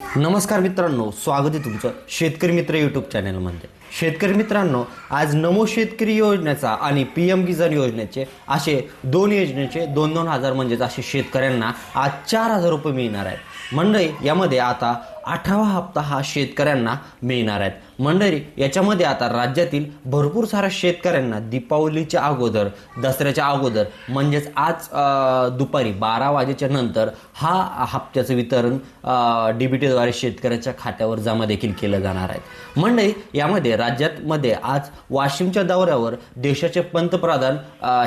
नमस्कार मित्रांनो स्वागत आहे तुमचं शेतकरी मित्र यूट्यूब चॅनलमध्ये शेतकरी मित्रांनो आज नमो शेतकरी योजनेचा आणि पी एम किसान योजनेचे असे दोन योजनेचे दोन दोन हजार म्हणजेच असे शेतकऱ्यांना आज चार हजार रुपये मिळणार आहेत. मंडळी यामध्ये आता अठरावा हप्ता हा शेतकऱ्यांना मिळणार आहेत मंडळी याच्यामध्ये आता राज्यातील भरपूर साऱ्या शेतकऱ्यांना दीपावलीच्या अगोदर दसऱ्याच्या अगोदर म्हणजेच आज दुपारी बारा वाजेच्या नंतर हा हप्त्याचं वितरण डी बी टीद्वारे शेतकऱ्याच्या खात्यावर जमा देखील केलं जाणार आहे. मंडळी यामध्ये राज्यातमध्ये आज वाशिमच्या दौऱ्यावर देशाचे पंतप्रधान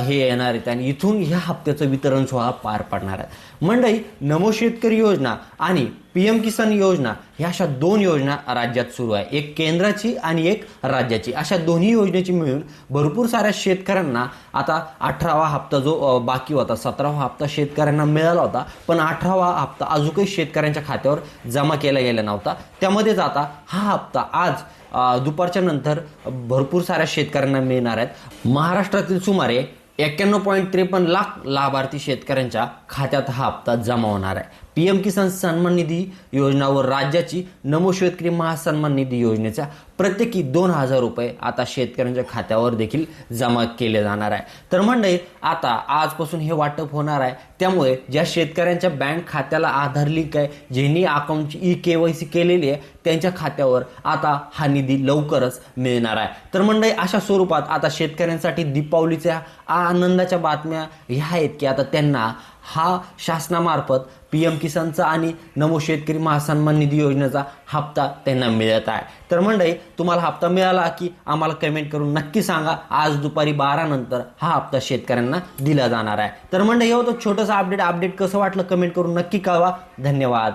हे येणार आहेत आणि इथून ह्या हप्त्याचं वितरण सोहळा पार पडणार आहे मंडळी नमो शेतकरी योजना आणि पी एम किसान योजना ह्या अशा दोन योजना राज्यात सुरू आहे. एक केंद्राची आणि एक राज्याची. अशा दोन्ही योजनेची मिळून भरपूर साऱ्या शेतकऱ्यांना आता अठरावा हप्ता जो बाकी होता सतरावा हप्ता शेतकऱ्यांना मिळाला होता पण अठरावा हप्ता अजूनही शेतकऱ्यांच्या खात्यावर जमा केला गेला नव्हता. त्यामध्येच आता हा हप्ता आज दुपारच्या नंतर भरपूर साऱ्या शेतकऱ्यांना मिळणार आहेत. महाराष्ट्रातील सुमारे एक्क्याण्णव पॉईंट त्रेपन्न लाख लाभार्थी शेतकऱ्यांच्या खात्यात हा हप्ता जमा होणार आहे. पी एम किसान सन्मान निधी योजना व राज्याची नमो शेतकरी महासन्मान निधी योजनेचा प्रत्येकी दोन हजार रुपये आता शेतकऱ्यांच्या खात्यावर देखील जमा केले जाणार आहे. तर मंडळी आता आजपासून हे वाटप होणार आहे. त्यामुळे ज्या शेतकऱ्यांच्या बँक खात्याला आधार लिंक आहे ज्यांनी अकाउंटची ई के वाय सी केलेली आहे त्यांच्या खात्यावर आता हा निधी लवकरच मिळणार आहे. तर मंडळी अशा स्वरूपात आता शेतकऱ्यांसाठी दीपावलीच्या आनंदाच्या बातम्या ह्या आहेत की आता त्यांना हा शासनामार्फत पी एम किसानचा आणि नमो शेतकरी महासन्मान निधी योजनेचा हप्ता त्यांना मिळत आहे. तर मंडळी तुम्हाला हप्ता मिळाला की आम्हाला कमेंट करून नक्की सांगा. आज दुपारी बारानंतर हा हप्ता शेतकऱ्यांना दिला जाणार आहे. तर मंडळी हे होतं छोटंसं अपडेट अपडेट कसं वाटलं कमेंट करून नक्की कळवा. धन्यवाद.